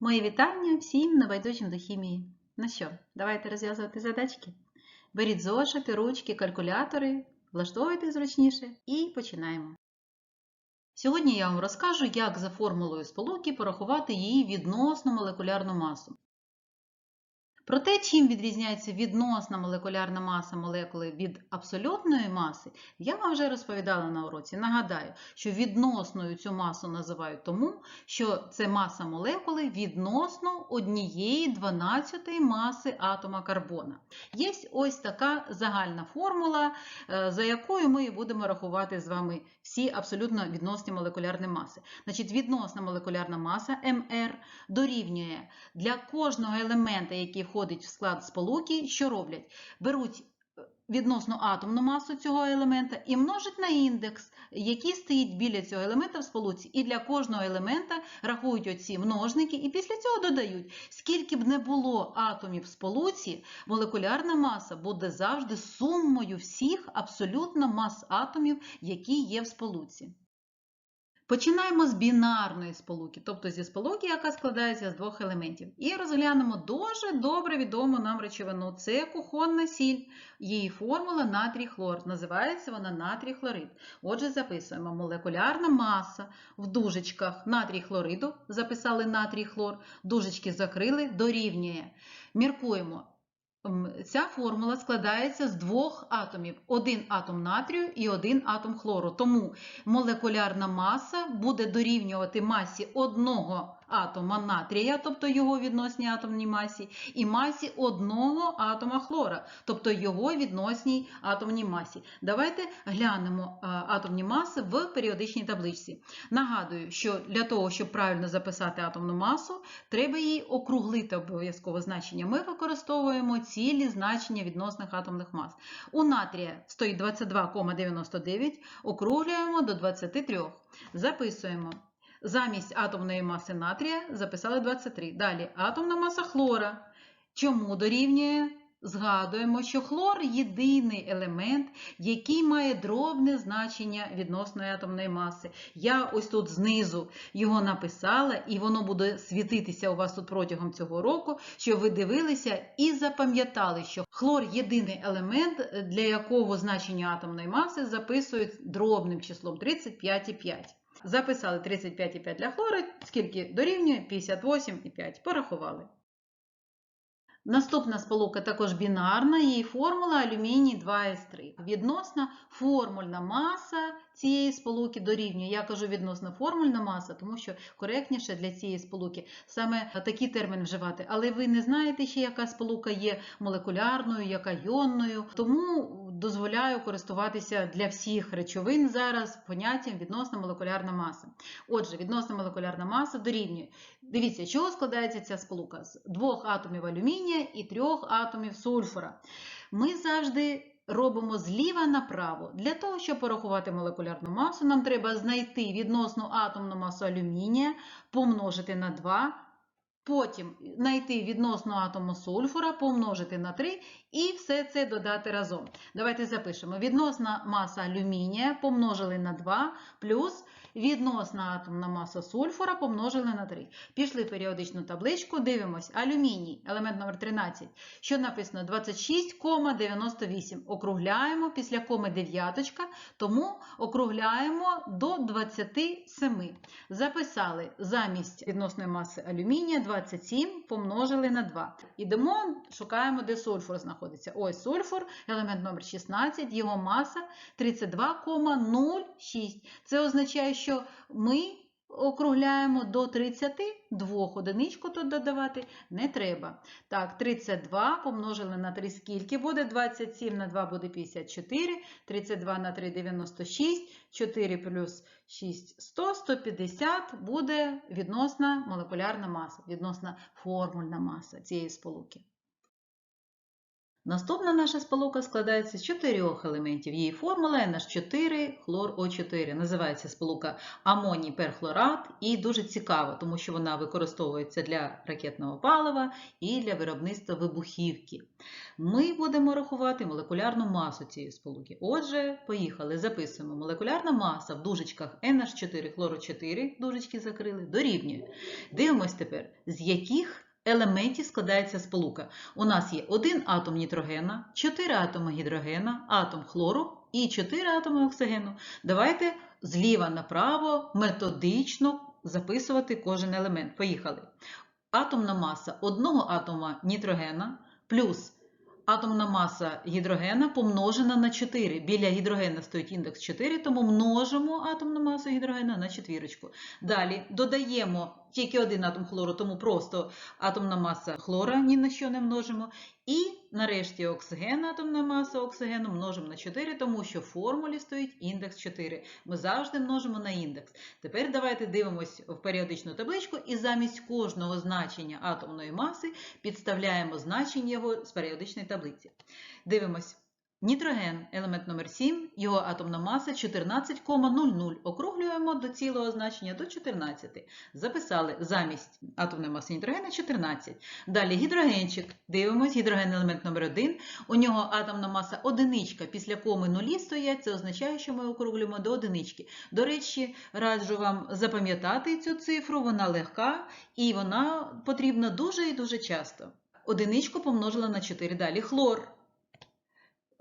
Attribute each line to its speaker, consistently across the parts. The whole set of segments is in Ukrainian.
Speaker 1: Мої вітання всім небайдужим до хімії. Ну що, давайте розв'язувати задачки. Беріть зошити, ручки, калькулятори, влаштовуйте зручніше і починаємо. Сьогодні я вам розкажу, як за формулою сполуки порахувати її відносну молекулярну масу. Про те, чим відрізняється відносна молекулярна маса молекули від абсолютної маси, я вам вже розповідала на уроці. Нагадаю, що відносною цю масу називають тому, що це маса молекули відносно однієї 12 маси атома карбона. Є ось така загальна формула, е, за якою ми будемо рахувати з вами всі абсолютно відносні молекулярні маси. Значить, відносна молекулярна маса МР дорівнює для кожного елемента, який входить в склад сполуки, що роблять? Беруть е, відносно атомну масу цього елемента і множать на індекс, який стоїть біля цього елемента в сполуці. І для кожного елемента рахують оці множники, і після цього додають, скільки б не було атомів в сполуці, молекулярна маса буде завжди сумою всіх абсолютно мас атомів, які є в сполуці. Починаємо з бінарної сполуки, тобто зі сполуки, яка складається з двох елементів. І розглянемо дуже добре відому нам речовину. Це кухонна сіль. Її формула натрій хлор. Називається вона натрій хлорид. Отже, записуємо молекулярна маса в дужечках натрій хлориду, записали натрій хлор, дужечки закрили, дорівнює. Міркуємо. Ця формула складається з двох атомів: один атом натрію і один атом хлору. Тому молекулярна маса буде дорівнювати масі одного атома натрія, тобто його відносній атомній масі, і масі одного атома хлора, тобто його відносній атомній масі. Давайте глянемо атомні маси в періодичній табличці. Нагадую, що для того, щоб правильно записати атомну масу, треба її округлити обов'язково значення. Ми використовуємо цілі значення відносних атомних мас. У натрія стоїть 22,99, округлюємо до 23. Записуємо. Замість атомної маси натрія записали 23. Далі атомна маса хлора. Чому дорівнює? Згадуємо, що хлор єдиний елемент, який має дробне значення відносної атомної маси. Я ось тут знизу його написала, і воно буде світитися у вас тут протягом цього року, щоб ви дивилися і запам'ятали, що хлор єдиний елемент, для якого значення атомної маси записують дробним числом 35,5. Записали 35,5 для хлору, скільки дорівнює 58,5. Порахували. Наступна сполука також бінарна, її формула алюміній 2С3. Відносна формульна маса цієї сполуки дорівнює. Я кажу відносна формульна маса, тому що коректніше для цієї сполуки саме такий термін вживати. Але ви не знаєте ще, яка сполука є молекулярною, яка йонною. Тому дозволяю користуватися для всіх речовин зараз поняттям відносна молекулярна маса. Отже, відносна молекулярна маса дорівнює. Дивіться, чого складається ця сполука? З двох атомів алюмінія і трьох атомів сульфура. Ми завжди робимо зліва направо. Для того, щоб порахувати молекулярну масу, нам треба знайти відносну атомну масу алюмінія, помножити на 2. Потім знайти відносну атому сульфура, помножити на 3 і все це додати разом. Давайте запишемо: відносна маса алюмінія помножили на 2 плюс відносна атомна маса сульфура помножили на 3. Пішли в періодичну табличку, дивимось, алюміній, елемент номер 13, що написано 26,98. Округляємо після коми дев'яточка, тому округляємо до 27. Записали замість відносної маси алюмінія 27 помножили на 2. Ідемо, шукаємо, де сульфур знаходиться. Ось сульфур, елемент номер 16, його маса 32,06. Це означає, що ми округляємо до 32, одиничку тут додавати не треба. Так, 32 помножили на 3, скільки буде? 27 на 2 буде 54, 32 на 3 – 96, 4 плюс 6 – 100, 150 буде відносна молекулярна маса, відносна формульна маса цієї сполуки. Наступна наша сполука складається з чотирьох елементів. Її формула NH4 хлор О4. Називається сполука амоній перхлорат і дуже цікава, тому що вона використовується для ракетного палива і для виробництва вибухівки. Ми будемо рахувати молекулярну масу цієї сполуки. Отже, поїхали, записуємо. Молекулярна маса в дужечках NH4 хлору 4, дужечки закрили, дорівнює. Дивимось тепер, з яких елементів складається сполука. У нас є один атом нітрогена, 4 атоми гідрогена, атом хлору і 4 атоми оксигену. Давайте зліва направо методично записувати кожен елемент. Поїхали. Атомна маса одного атома нітрогена плюс атомна маса гідрогена помножена на 4. Біля гідрогена стоїть індекс 4, тому множимо атомну масу гідрогена на четвірочку. Далі додаємо тільки один атом хлору, тому просто атомна маса хлора ні на що не множимо. І нарешті оксиген, атомна маса оксигену множимо на 4, тому що в формулі стоїть індекс 4. Ми завжди множимо на індекс. Тепер давайте дивимося в періодичну табличку і замість кожного значення атомної маси підставляємо значення його з періодичної таблиці. Дивимось. Нітроген, елемент номер 7, його атомна маса 14,00. Округлюємо до цілого значення до 14. Записали замість атомної маси нітрогена 14. Далі гідрогенчик. Дивимось, гідроген елемент номер 1. У нього атомна маса одиничка. Після коми нулі стоять, це означає, що ми округлюємо до одинички. До речі, раджу вам запам'ятати цю цифру, вона легка і вона потрібна дуже і дуже часто. Одиничку помножила на 4. Далі хлор.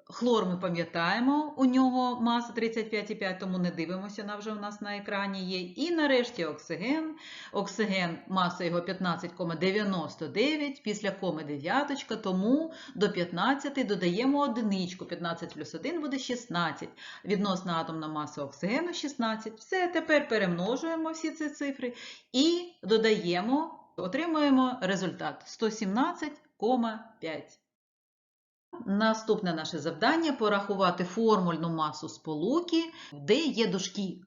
Speaker 1: Хлор ми пам'ятаємо, у нього маса 35,5, тому не дивимося, вона вже у нас на екрані є. І нарешті оксиген. Оксиген, маса його 15,99, після коми дев'яточка, тому до 15 додаємо одиничку. 15 плюс 1 буде 16. Відносна атомна маса оксигену 16. Все, тепер перемножуємо всі ці цифри і додаємо, отримуємо результат 117,5. Наступне наше завдання порахувати формульну масу сполуки, де є дужки.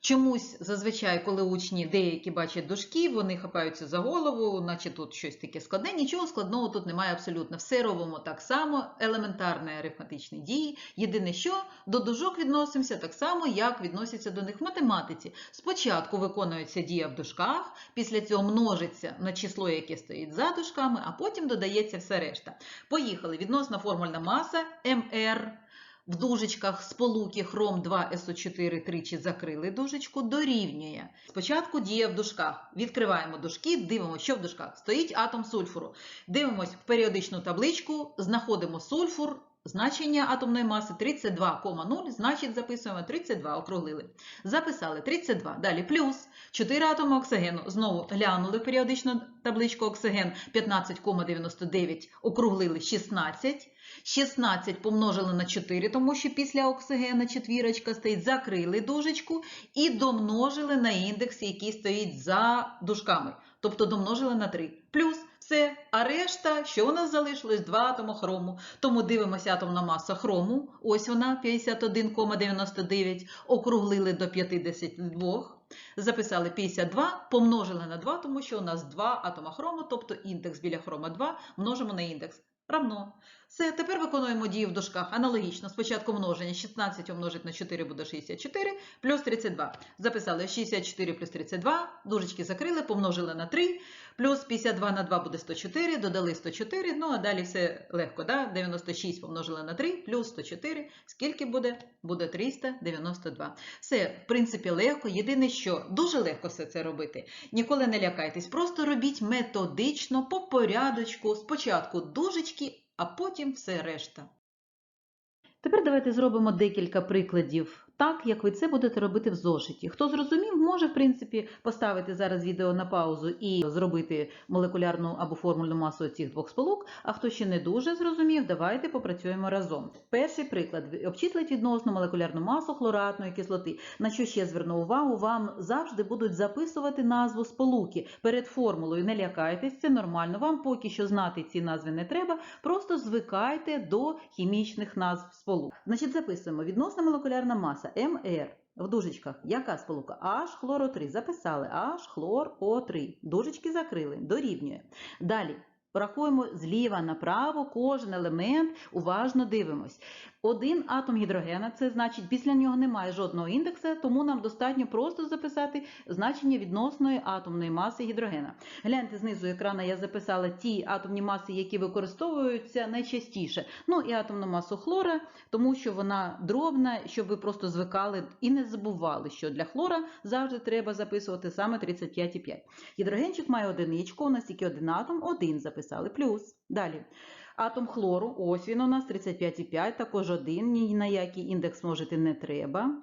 Speaker 1: Чомусь зазвичай, коли учні деякі бачать дужки, вони хапаються за голову, наче тут щось таке складне. Нічого складного тут немає абсолютно. Все робимо так само, елементарні арифметичні дії. Єдине, що до дужок відносимося так само, як відносяться до них в математиці. Спочатку виконується дія в дужках, після цього множиться на число, яке стоїть за дужками, а потім додається все решта. Поїхали. Відносна формульна маса МР. В дужечках сполуки хром 2 СО4 тричі закрили дужечку, дорівнює. Спочатку дія в дужках. Відкриваємо дужки, дивимося, що в дужках. Стоїть атом сульфуру. Дивимось в періодичну табличку, знаходимо сульфур, значення атомної маси 32,0, значить записуємо 32, округлили. Записали 32. Далі плюс 4 атоми оксигену. Знову глянули в періодичну табличку оксиген 15,99, округлили 16. 16 помножили на 4, тому що після оксигена четвірочка стоїть, закрили дужечку і домножили на індекс, який стоїть за дужками. Тобто домножили на 3. Плюс все. А решта, що у нас залишилось? Два атоми хрому. Тому дивимося атомна маса хрому. Ось вона 51,99. Округлили до 52. Записали 52, помножили на 2, тому що у нас 2 атома хрому, тобто індекс біля хрома 2 множимо на індекс. Равно. Все, тепер виконуємо дію в дужках. Аналогічно. Спочатку множення 16 умножить на 4 буде 64, плюс 32. Записали 64 плюс 32, дужечки закрили, помножили на 3, плюс 52 на 2 буде 104, додали 104, ну а далі все легко. да? 96 помножили на 3, плюс 104. Скільки буде? Буде 392. Все, в принципі, легко. Єдине, що дуже легко все це робити. Ніколи не лякайтесь, просто робіть методично, по порядочку, спочатку дужечки, а потім все решта. Тепер давайте зробимо декілька прикладів так, як ви це будете робити в зошиті. Хто зрозумів, може, в принципі, поставити зараз відео на паузу і зробити молекулярну або формульну масу цих двох сполук. А хто ще не дуже зрозумів, давайте попрацюємо разом. Перший приклад: обчислить відносну молекулярну масу хлоратної кислоти. На що ще зверну увагу, вам завжди будуть записувати назву сполуки перед формулою. Не лякайтесь, це нормально. Вам поки що знати ці назви не треба, просто звикайте до хімічних назв сполук. Значить, записуємо відносна молекулярна маса МР. В дужечках яка сполука? H хлоро 3. Записали H хлор О3. Дужечки закрили, дорівнює. Далі Рахуємо зліва направо кожен елемент, уважно дивимось. Один атом гідрогена, це значить, після нього немає жодного індекса, тому нам достатньо просто записати значення відносної атомної маси гідрогена. Гляньте, знизу екрана я записала ті атомні маси, які використовуються найчастіше. Ну і атомну масу хлора, тому що вона дробна, щоб ви просто звикали і не забували, що для хлора завжди треба записувати саме 35,5. Гідрогенчик має одиничку, у нас тільки один атом, один записали, плюс. Далі. Атом хлору, ось він у нас 35,5, також один, ні на який індекс можете не треба.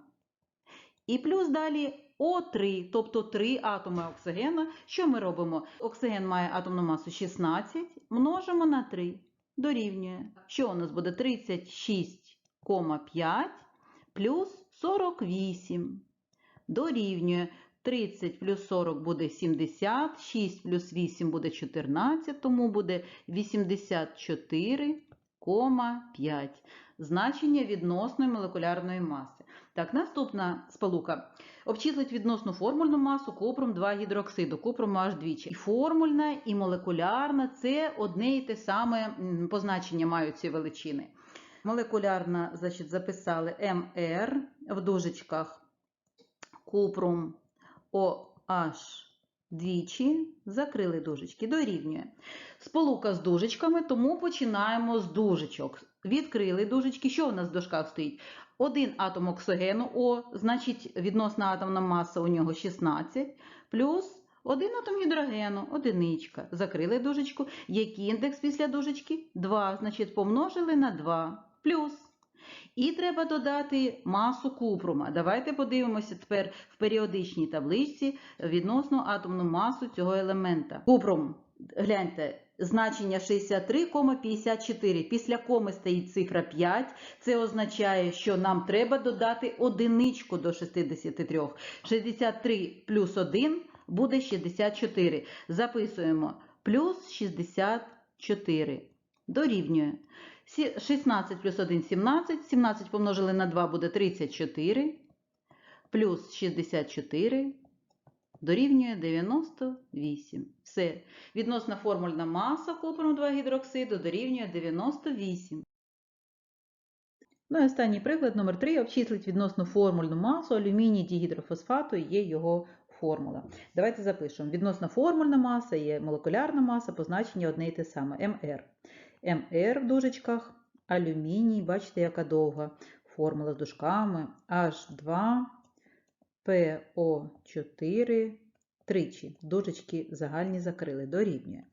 Speaker 1: І плюс далі О3, тобто 3 атоми оксигена. Що ми робимо? Оксиген має атомну масу 16, множимо на 3, дорівнює. Що у нас буде 36,5 плюс 48, дорівнює. 30 плюс 40 буде 70, 6 плюс 8 буде 14, тому буде 84,5. Значення відносної молекулярної маси. Так, наступна сполука. Обчислить відносну формульну масу купрум 2 гідроксиду, купрум аж двічі. І формульна, і молекулярна це одне і те саме позначення мають ці величини. Молекулярна, значить, записали МР в дужечках купрум OH двічі, закрили дужечки, дорівнює. Сполука з дужечками, тому починаємо з дужечок. Відкрили дужечки. Що у нас в дужках стоїть? Один атом оксигену О, значить відносна атомна маса у нього 16, плюс один атом гідрогену, одиничка. Закрили дужечку. Який індекс після дужечки? 2, значить помножили на 2, плюс. І треба додати масу купрума. Давайте подивимося тепер в періодичній табличці відносно атомну масу цього елемента. Купрум, гляньте, значення 63,54. Після коми стоїть цифра 5. Це означає, що нам треба додати одиничку до 63. 63 плюс 1 буде 64. Записуємо плюс 64. Дорівнює. 16 плюс 1 – 17. 17 помножили на 2 буде 34. Плюс 64 дорівнює 98. Все. Відносна формульна маса купруму 2 гідроксиду дорівнює 98. Ну і останній приклад номер 3 обчислить відносну формульну масу алюміній дігідрофосфату є його формула. Давайте запишемо. Відносна формульна маса є молекулярна маса, позначення одне і те саме МР. МР в дужечках, алюміній, бачите, яка довга формула з дужками, H2, PO4, тричі. Дужечки загальні закрили, дорівнює.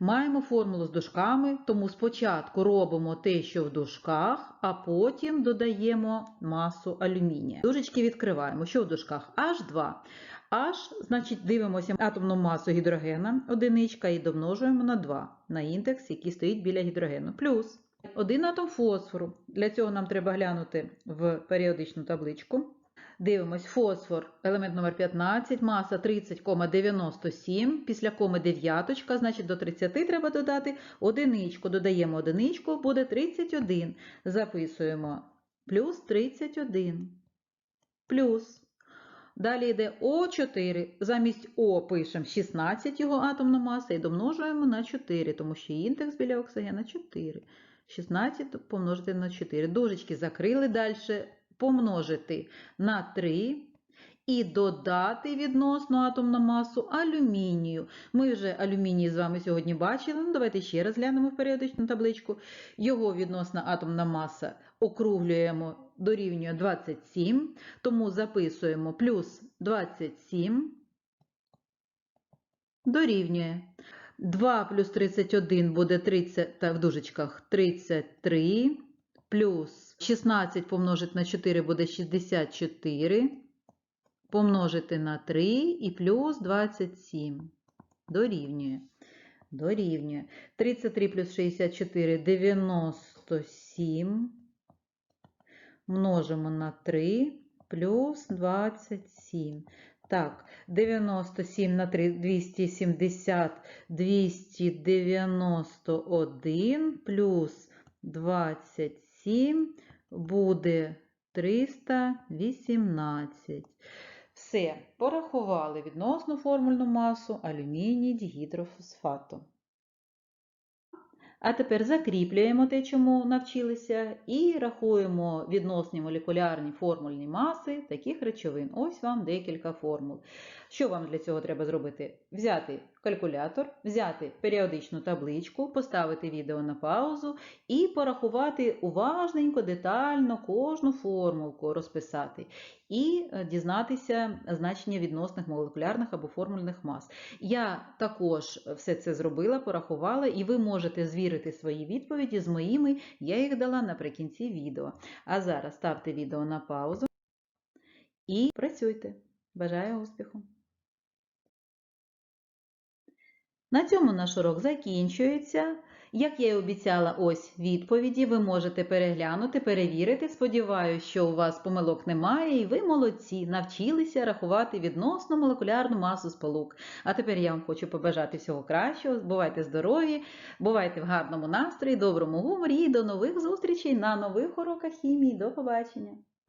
Speaker 1: Маємо формулу з дужками, тому спочатку робимо те, що в дужках, а потім додаємо масу алюмінія. Дужечки відкриваємо. Що в дужках? H2. H, значить, дивимося атомну масу гідрогена, одиничка, і домножуємо на 2 на індекс, який стоїть біля гідрогену. Плюс один атом фосфору. Для цього нам треба глянути в періодичну табличку. Дивимось, фосфор, елемент номер 15, маса 30,97, після коми дев'яточка, значить до 30 треба додати одиничку. Додаємо одиничку, буде 31. Записуємо плюс 31. Плюс. Далі йде О4. Замість О пишемо 16 його атомна маса і домножуємо на 4, тому що індекс біля оксигена 4. 16 помножити на 4. Дужечки закрили далі, помножити на 3 і додати відносну атомну масу алюмінію. Ми вже алюміній з вами сьогодні бачили. Ну, Давайте ще раз глянемо в періодичну табличку. Його відносна атомна маса округлюємо дорівнює 27, тому записуємо плюс 27 дорівнює. 2 плюс 31 буде 30, так, в дужечках 33, плюс 16 помножити на 4 буде 64, помножити на 3 і плюс 27. Дорівнює. Дорівнює. 33 плюс 64 97. Множимо на 3 плюс 27. Так, 97 на 3 270, 291 плюс 27 буде 318. Все, порахували відносну формульну масу алюміній дігідрофосфату. А тепер закріплюємо те, чому навчилися, і рахуємо відносні молекулярні формульні маси таких речовин. Ось вам декілька формул. Що вам для цього треба зробити? Взяти калькулятор, взяти періодичну табличку, поставити відео на паузу і порахувати уважненько, детально кожну формулку розписати. І е, дізнатися значення відносних молекулярних або формульних мас. Я також все це зробила, порахувала, і ви можете звірити свої відповіді з моїми, я їх дала наприкінці відео. А зараз ставте відео на паузу і працюйте. Бажаю успіху! На цьому наш урок закінчується. Як я і обіцяла, ось відповіді. Ви можете переглянути, перевірити. Сподіваюся, що у вас помилок немає, і ви молодці, навчилися рахувати відносно молекулярну масу сполук. А тепер я вам хочу побажати всього кращого. Бувайте здорові, бувайте в гарному настрої, доброму гуморі і до нових зустрічей на нових уроках хімії. До побачення!